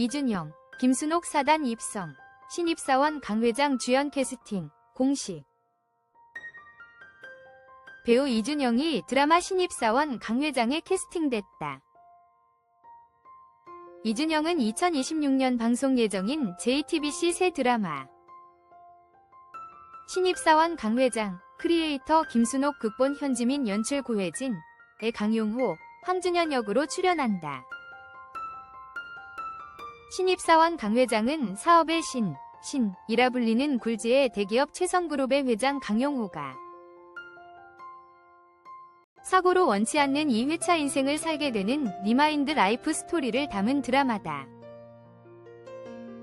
이준영, 김순옥 사단 입성, 신입사원 강 회장 주연 캐스팅, 공식. 배우 이준영이 드라마 신입사원 강 회장에 캐스팅됐다. 이준영은 2026년 방송 예정인 JTBC 새 드라마 신입사원 강 회장, 크리에이터 김순옥 극본 현지민 연출 고혜진, 의 강용호, 황준현 역으로 출연한다. 신입사원 강 회장은 사업의 신, 신이라 불리는 굴지의 대기업 최성그룹의 회장 강용호가 사고로 원치 않는 2회차 인생을 살게 되는 리마인드 라이프 스토리를 담은 드라마다.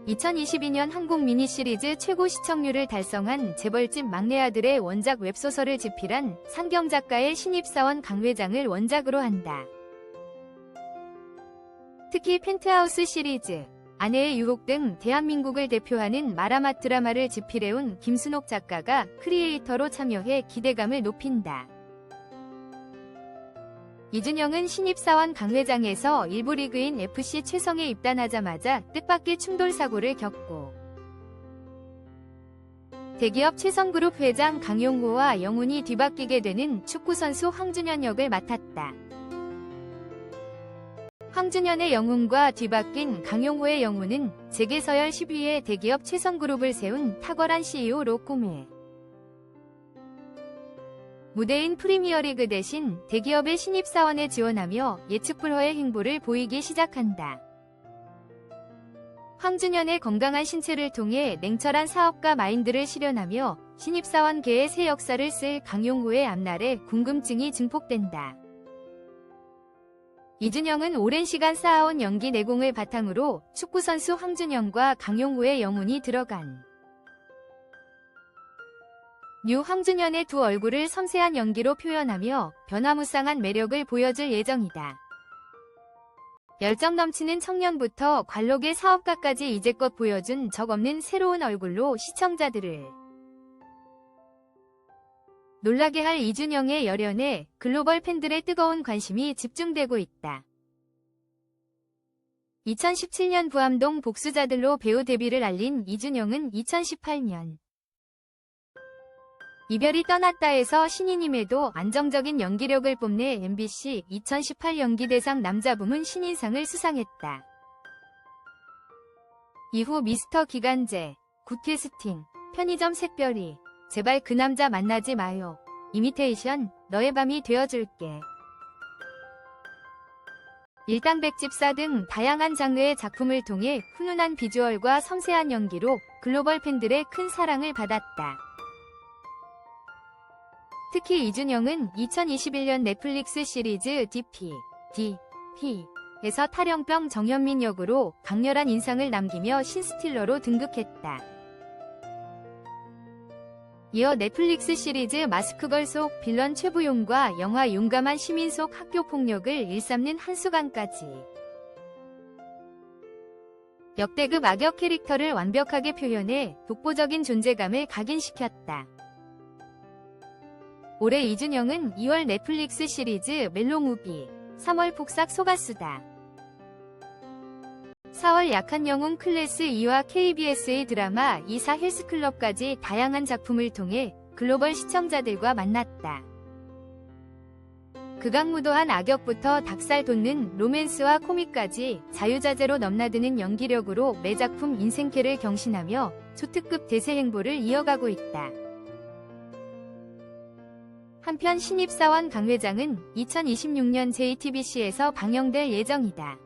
2022년 한국 미니시리즈 최고 시청률을 달성한 재벌집 막내 아들의 원작 웹소설을 집필한 상경 작가의 신입사원 강 회장을 원작으로 한다. 특히 펜트하우스 시리즈, 아내의 유혹 등 대한민국을 대표하는 마라맛 드라마를 집필해온 김순옥 작가가 크리에이터로 참여해 기대감을 높인다. 이준영은 신입사원 강 회장에서 일부 리그인 FC 최성에 입단하자마자 뜻밖의 충돌 사고를 겪고 대기업 최성그룹 회장 강용호와 영혼이 뒤바뀌게 되는 축구선수 황준현 역을 맡았다. 황준현의 영혼과 뒤바뀐 강용호의 영혼은 재계서열 10위의 대기업 최성그룹을 세운 탁월한 CEO로 꿈에 무대인 프리미어리그 대신 대기업의 신입사원에 지원하며 예측 불허의 행보를 보이기 시작한다. 황준현의 건강한 신체를 통해 냉철한 사업가 마인드를 실현하며 신입사원계의 새 역사를 쓸 강용호의 앞날에 궁금증이 증폭된다. 이준영은 오랜 시간 쌓아온 연기 내공을 바탕으로 축구선수 황준영과 강용호의 영혼이 들어간 뉴 황준현의 두 얼굴을 섬세한 연기로 표현하며 변화무쌍한 매력을 보여줄 예정이다. 열정 넘치는 청년부터 관록의 사업가까지 이제껏 보여준 적 없는 새로운 얼굴로 시청자들을 놀라게 할 이준영의 열연에 글로벌 팬들의 뜨거운 관심이 집중되고 있다. 2017년 부암동 복수자들로 배우 데뷔를 알린 이준영은 2018년 이별이 떠났다에서 신인임에도 안정적인 연기력을 뽐내 MBC 2018 연기대상 남자 부문 신인상을 수상했다. 이후 미스터 기간제, 굿캐스팅, 편의점 색별이, 제발 그 남자 만나지 마요, 이미테이션, 너의 밤이 되어줄게. 일당백집사 등 다양한 장르의 작품을 통해 훈훈한 비주얼과 섬세한 연기로 글로벌 팬들의 큰 사랑을 받았다. 특히 이준영은 2021년 넷플릭스 시리즈 DP, DP에서 탈영병 정현민 역으로 강렬한 인상을 남기며 신스틸러로 등극했다. 이어 넷플릭스 시리즈 마스크걸 속 빌런 최부용과 영화 용감한 시민 속 학교 폭력을 일삼는 한수강까지 역대급 악역 캐릭터를 완벽하게 표현해 독보적인 존재감을 각인시켰다. 올해 이준영은 2월 넷플릭스 시리즈 멜로무비, 3월 폭삭 소가수다. 4월 약한 영웅 클래스 2와 KBS의 드라마 2사 헬스클럽까지 다양한 작품을 통해 글로벌 시청자들과 만났다. 극악무도한 악역부터 닭살 돋는 로맨스와 코믹까지 자유자재로 넘나드는 연기력으로 매 작품 인생캐를 경신하며 초특급 대세 행보를 이어가고 있다. 한편 신입사원 강 회장은 2026년 JTBC에서 방영될 예정이다.